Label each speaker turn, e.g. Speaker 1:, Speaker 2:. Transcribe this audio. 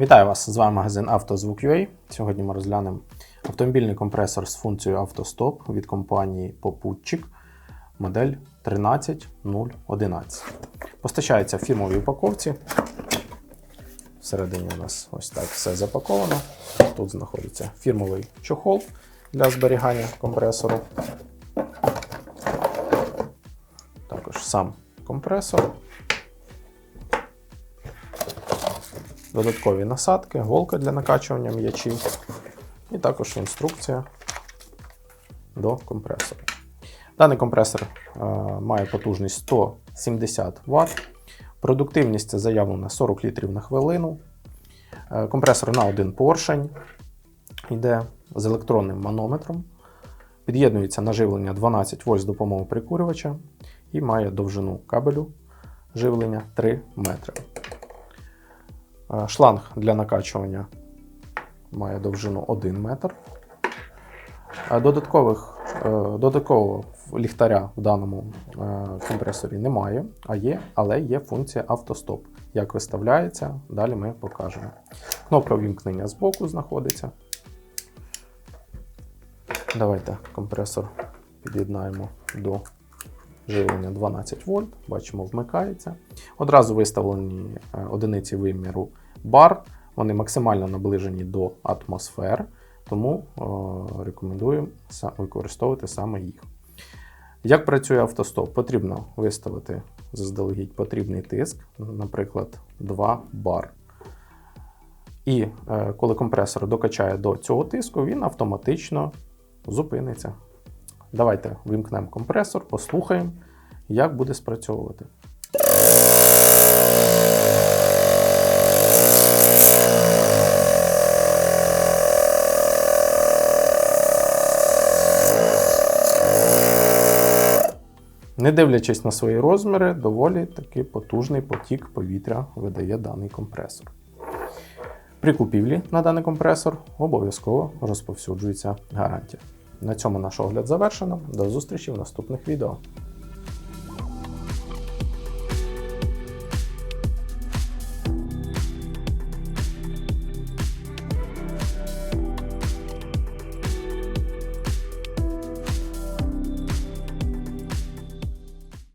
Speaker 1: Вітаю вас! З вами магазин «Автозвук.UA». Сьогодні ми розглянемо автомобільний компресор з функцією автостоп від компанії Попутчик модель 13011. Постачається в фірмовій упаковці. Всередині у нас ось так все запаковано. Тут знаходиться фірмовий чохол для зберігання компресору. Також сам компресор. Додаткові насадки, голка для накачування м'ячів і також інструкція до компресора. Даний компресор е, має потужність 170 Вт. Продуктивність заявлена 40 літрів на хвилину. Е, компресор на один поршень йде з електронним манометром. Під'єднується на живлення 12 вольт з допомогою прикурювача і має довжину кабелю живлення 3 метри. Е, Шланг для накачування має довжину 1 метр. Е, Додаткових, е, додаткового ліхтаря в даному компресорі немає, а є, але є функція автостоп. Як виставляється, далі ми покажемо. Кнопка вімкнення збоку знаходиться. Давайте компресор під'єднаємо до живлення 12 вольт. Бачимо, вмикається. Одразу виставлені е, одиниці виміру бар. Вони максимально наближені до атмосфер, тому е, рекомендуємо використовувати саме їх. Як працює автостоп? Потрібно виставити заздалегідь потрібний тиск, наприклад, 2 бар. І е, коли компресор докачає до цього тиску, він автоматично зупиниться. Давайте вимкнемо компресор, послухаємо, як буде спрацьовувати. Не дивлячись на свої розміри, доволі таки потужний потік повітря видає даний компресор. При купівлі на даний компресор обов'язково розповсюджується гарантія. На цьому наш огляд завершено. До зустрічі в наступних відео.